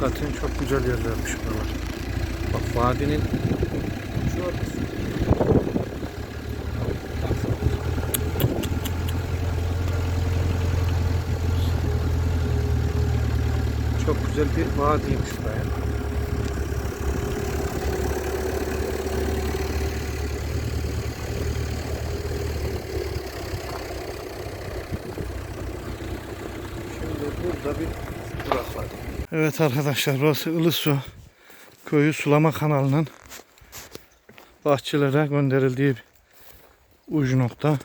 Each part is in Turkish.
Hakikaten çok güzel yerlermiş buralar. Bak vadinin çok güzel bir vadiymiş buraya. Şimdi burada bir. Evet arkadaşlar burası Ilısu köyü sulama kanalının bahçelere gönderildiği uç nokta.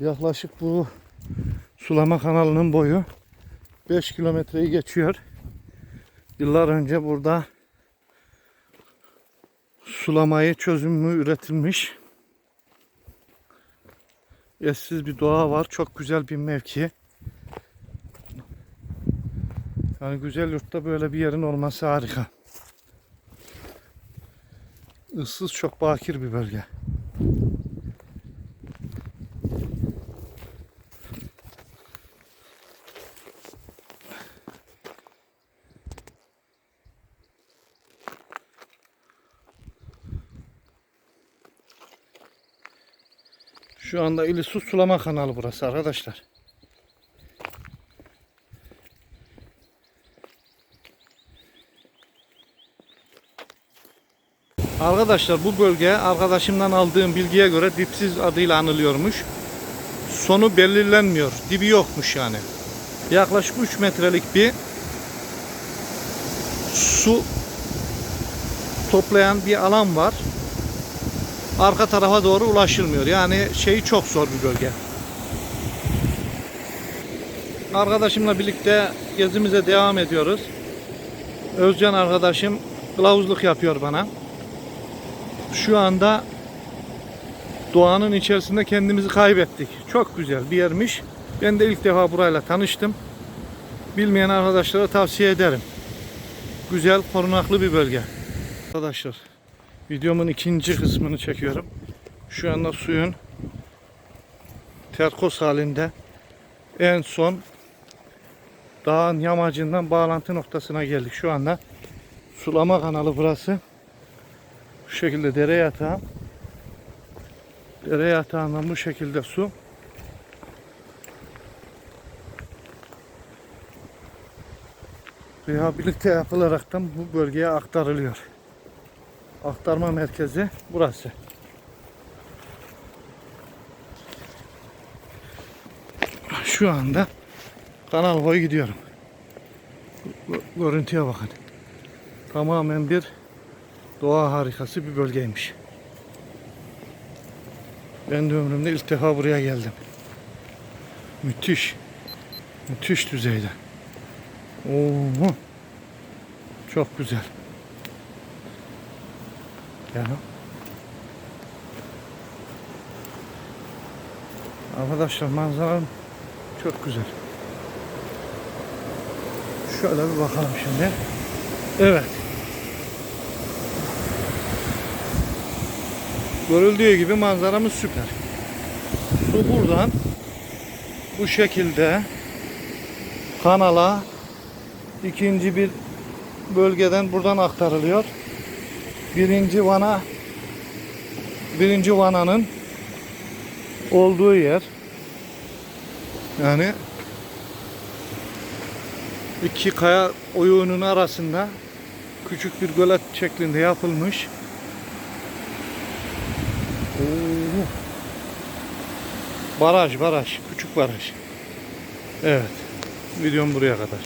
Yaklaşık bu sulama kanalının boyu 5 kilometreyi geçiyor. Yıllar önce burada sulamayı çözümü üretilmiş. Eşsiz bir doğa var. Çok güzel bir mevki. Yani güzel yurtta böyle bir yerin olması harika. Issız çok bakir bir bölge. Şu anda İlisu sulama kanalı burası arkadaşlar. Arkadaşlar bu bölge arkadaşımdan aldığım bilgiye göre dipsiz adıyla anılıyormuş. Sonu belirlenmiyor. Dibi yokmuş yani. Yaklaşık 3 metrelik bir su toplayan bir alan var. Arka tarafa doğru ulaşılmıyor. Yani şeyi çok zor bir bölge. Arkadaşımla birlikte gezimize devam ediyoruz. Özcan arkadaşım kılavuzluk yapıyor bana. Şu anda doğanın içerisinde kendimizi kaybettik. Çok güzel bir yermiş. Ben de ilk defa burayla tanıştım. Bilmeyen arkadaşlara tavsiye ederim. Güzel, korunaklı bir bölge. Arkadaşlar, videomun ikinci kısmını çekiyorum. Şu anda suyun terkos halinde en son dağın yamacından bağlantı noktasına geldik. Şu anda sulama kanalı burası. Bu şekilde dere yatağı. Dere yatağından bu şekilde su. Rehabilite yapılaraktan bu bölgeye aktarılıyor. Aktarma merkezi burası. Şu anda kanal boyu gidiyorum. Gö- Görüntüye bakın. Tamamen bir doğa harikası bir bölgeymiş. Ben de ömrümde ilk defa buraya geldim. Müthiş. Müthiş düzeyde. Oo. Çok güzel. Ya. Arkadaşlar manzara çok güzel. Şöyle bir bakalım şimdi. Evet. Görüldüğü gibi manzaramız süper. Su buradan bu şekilde kanala ikinci bir bölgeden buradan aktarılıyor. Birinci vana birinci vananın olduğu yer yani iki kaya oyuğunun arasında küçük bir gölet şeklinde yapılmış. Oo. Baraj baraj. Küçük baraj. Evet. Videom buraya kadar.